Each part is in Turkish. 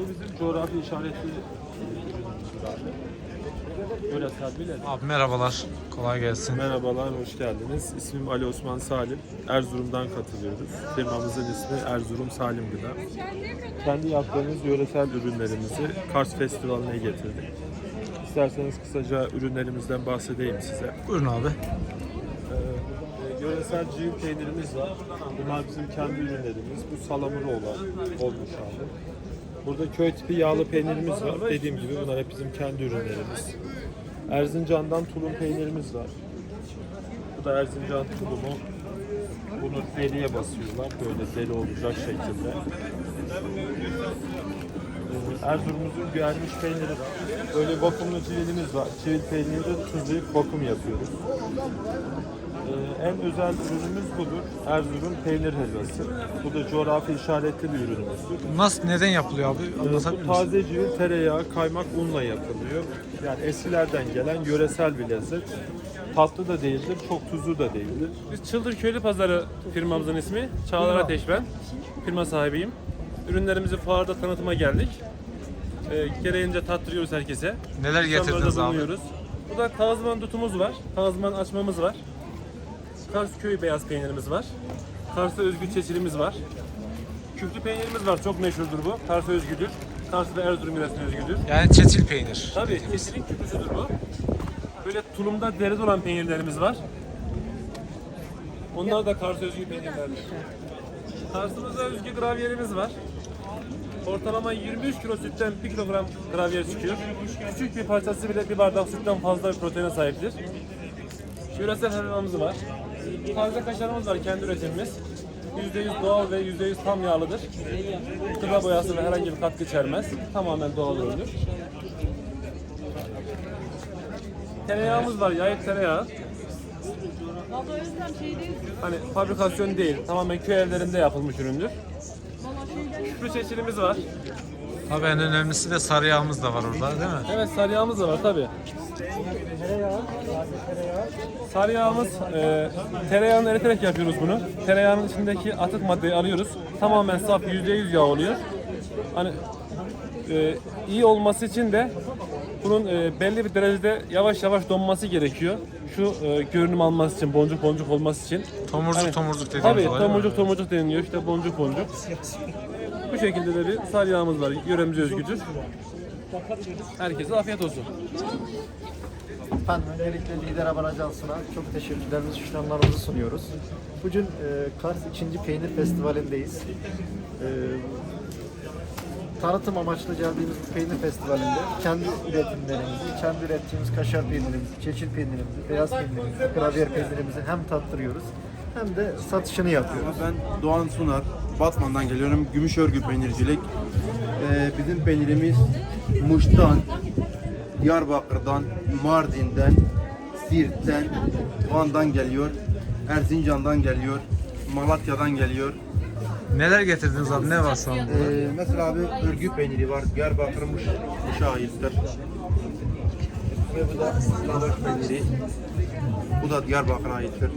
Bu bizim coğrafi işaretli abi. Merhabalar. Kolay gelsin. Merhabalar, hoş geldiniz. İsmim Ali Osman Salim. Erzurum'dan katılıyoruz. Firmamızın ismi Erzurum Salim Gıda. Kendi yaptığımız yöresel ürünlerimizi Kars Festivali'ne getirdik. İsterseniz kısaca ürünlerimizden bahsedeyim size. Buyurun abi. Ee, yöresel civil peynirimiz var. Bunlar bizim kendi ürünlerimiz. Bu salamura olan olmuş abi. Burada köy tipi yağlı peynirimiz var. Dediğim gibi bunlar hep bizim kendi ürünlerimiz. Erzincan'dan tulum peynirimiz var. Bu da Erzincan tulumu. Bunu deliye basıyorlar. Böyle deli olacak şekilde. Erzurum'umuzun güvermiş peyniri. Böyle vakumlu civilimiz var. Civil peyniri tuzlayıp vakum yapıyoruz. Ee, en özel ürünümüz budur. Erzurum peynir helvası. Bu da coğrafi işaretli bir ürünümüzdür. Nasıl, neden yapılıyor abi? Ee, Anlatabilir Bu misin? taze civil, tereyağı, kaymak, unla yapılıyor. Yani eskilerden gelen yöresel bir lezzet. Tatlı da değildir, çok tuzlu da değildir. Biz Çıldır Köylü Pazarı firmamızın ismi. Çağlar Ateş ben. Firma sahibiyim. Ürünlerimizi fuarda tanıtıma geldik. Ee, gereğince tattırıyoruz herkese. Neler getirdiniz abi? bulunuyoruz. Burada tazman dutumuz var. Tazman açmamız var. Kars köy beyaz peynirimiz var. Kars'a özgü çeçilimiz var. Küflü peynirimiz var. Çok meşhurdur bu. Kars'a özgüdür. Kars ve Erzurum yöresine özgüdür. Yani çetil peynir. Tabii kesinlikle küflüsüdür bu. Böyle tulumda deride olan peynirlerimiz var. Onlar da Kars özgü peynirlerdir. Kars'ımıza özgü gravyerimiz var. Ortalama 23 kilo sütten 1 kilogram gravyer çıkıyor. Küçük bir parçası bile bir bardak sütten fazla bir proteine sahiptir. Yöresel helvamız var. Taze kaşarımız var kendi üretimimiz. %100 doğal ve %100 tam yağlıdır. Gıda boyası ve herhangi bir katkı içermez. Tamamen doğal üründür. Tereyağımız var, yayık tereyağı. Valla Özlem şeydeyiz. Hani fabrikasyon değil, tamamen köy evlerinde yapılmış üründür. Şeyden Küflü çeşilimiz var. Abi en önemlisi de sarı yağımız da var orada değil mi? Evet sarı yağımız da var tabi. Sarı yağımız, e, tereyağını eriterek yapıyoruz bunu. Tereyağının içindeki atık maddeyi alıyoruz. Tamamen saf %100 yağ oluyor. Hani e, iyi olması için de bunun e, belli bir derecede yavaş yavaş donması gerekiyor. Şu e, görünüm alması için, boncuk boncuk olması için. Tomurcuk Hani- tomurcuk dediğimiz Tabii olay değil mi? tomurcuk tomurcuk deniliyor işte boncuk boncuk. Bu şekilde de bir sarı yağımız var. Yöremize özgüdür. Herkese afiyet olsun. Ben öncelikle Lider Haber Ajansı'na çok teşekkürlerimizi, şükranlarımızı sunuyoruz. Bugün e, Kars 2. Peynir Festivali'ndeyiz. E, tanıtım amaçlı geldiğimiz bu peynir festivalinde kendi üretimlerimizi, kendi ürettiğimiz kaşar peynirimizi, çeçil peynirimizi, beyaz peynirimizi, gravyer peynirimizi hem tattırıyoruz hem de satışını yapıyoruz. Ben Doğan Sunar, Batman'dan geliyorum. Gümüşörgü peynircilik. Ee, bizim peynirimiz Muş'tan, Diyarbakır'dan, Mardin'den, Siirt'ten, Van'dan geliyor. Erzincan'dan geliyor. Malatya'dan geliyor. Neler getirdiniz abi? Ne var burada? Ee, mesela abi örgü peyniri var. Diyarbakır Muş, Muş'a aittir. Ve bu da ıslamış peyniri. Bu da Diyarbakır'a aittir.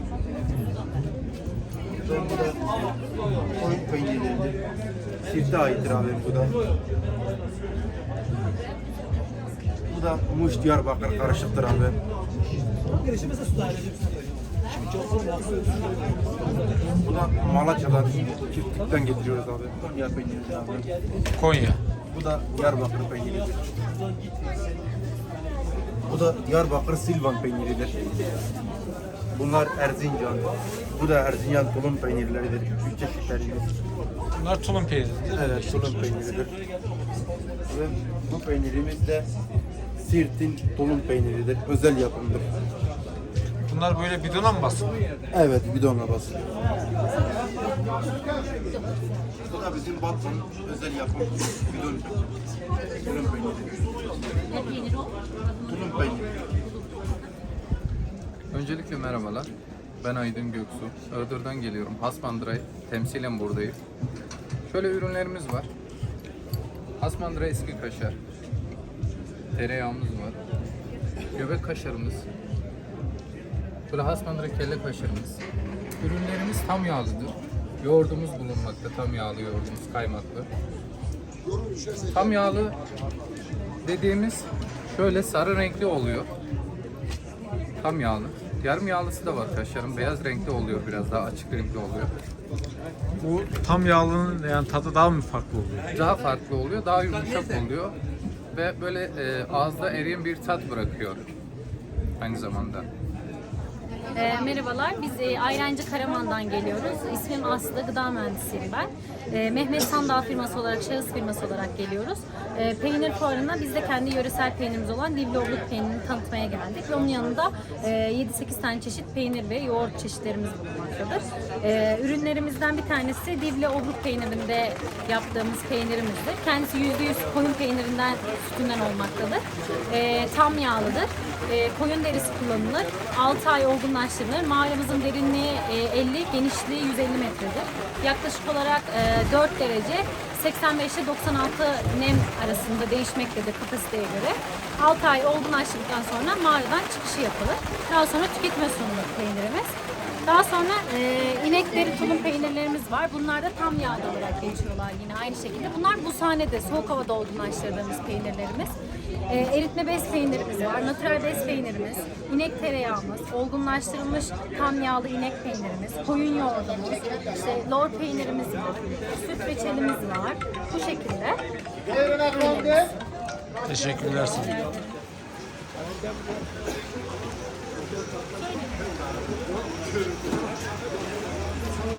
Bu da koyun peynirleridir. Sirt'e aittir abi bu da. Bu da Muş Diyarbakır karışıktır abi. Bu da Malatya'dan, Kirkuk'tan getiriyoruz abi. Diğer peyniri abi. Konya. Bu da Diyarbakır peyniridir. Bu da Diyarbakır Silvan peyniridir. Bunlar Erzincan. Bu da Erzincan tulum peynirleridir. Üç çeşitlerimiz. Bunlar tulum peyniri değil mi? Evet, tulum peyniridir. Ve bu peynirimiz de Sirt'in tulum peyniridir. Özel yapımdır. Bunlar böyle bidona mı basılı? Evet, bidonla basılıyor. Bu da bizim Batman özel yapım bidon tulum peyniri. Tulum peyniri. Öncelikle merhabalar. Ben Aydın Göksu. Iğdır'dan geliyorum. Hasmandıray temsilen buradayım. Şöyle ürünlerimiz var. Hasmandıra eski kaşar. Tereyağımız var. Göbek kaşarımız. Böyle Hasmandıra kelle kaşarımız. Ürünlerimiz tam yağlıdır. Yoğurdumuz bulunmakta. Tam yağlı yoğurdumuz kaymaklı. Tam yağlı dediğimiz şöyle sarı renkli oluyor. Tam yağlı. Yarım yağlısı da var kaşarın. Beyaz renkli oluyor biraz daha açık renkli oluyor. Bu tam yağlının yani tadı daha mı farklı oluyor? Daha farklı oluyor, daha yumuşak oluyor ve böyle e, ağızda eriyen bir tat bırakıyor aynı zamanda. E, merhabalar, biz e, Ayrancı Karaman'dan geliyoruz. İsmim Aslı, gıda mühendisiyim ben. E, Mehmet Sandal firması olarak, şahıs firması olarak geliyoruz. E, peynir fuarına biz de kendi yöresel peynirimiz olan Divli Obluk peynirini tanıtmaya geldik. Onun yanında e, 7-8 tane çeşit peynir ve yoğurt çeşitlerimiz bulunmaktadır. E, ürünlerimizden bir tanesi Divli Obluk peynirinde yaptığımız peynirimizdir. Kendisi %100 koyun peynirinden, sütünden olmaktadır. E, tam yağlıdır. E, koyun derisi kullanılır. 6 ay olgunlaştırılır. Mağaramızın derinliği e, 50, genişliği 150 metredir. Yaklaşık olarak e, 4 derece 85 ile 96 nem arasında değişmektedir kapasiteye göre. 6 ay olgunlaştırdıktan sonra mağaradan çıkışı yapılır. Daha sonra tüketime sunulur peynirimiz. Daha sonra e, inek deri tulum peynirlerimiz var. Bunlar da tam yağlı olarak geçiyorlar yine aynı şekilde. Bunlar bu sahnede soğuk havada olgunlaştırdığımız peynirlerimiz. E, eritme bez peynirimiz var, natürel bez peynirimiz, inek tereyağımız, olgunlaştırılmış tam yağlı inek peynirimiz, koyun yoğurdumuz, işte lor peynirimiz var, süt reçelimiz var. Bu şekilde. peynirimiz. Teşekkürler sana.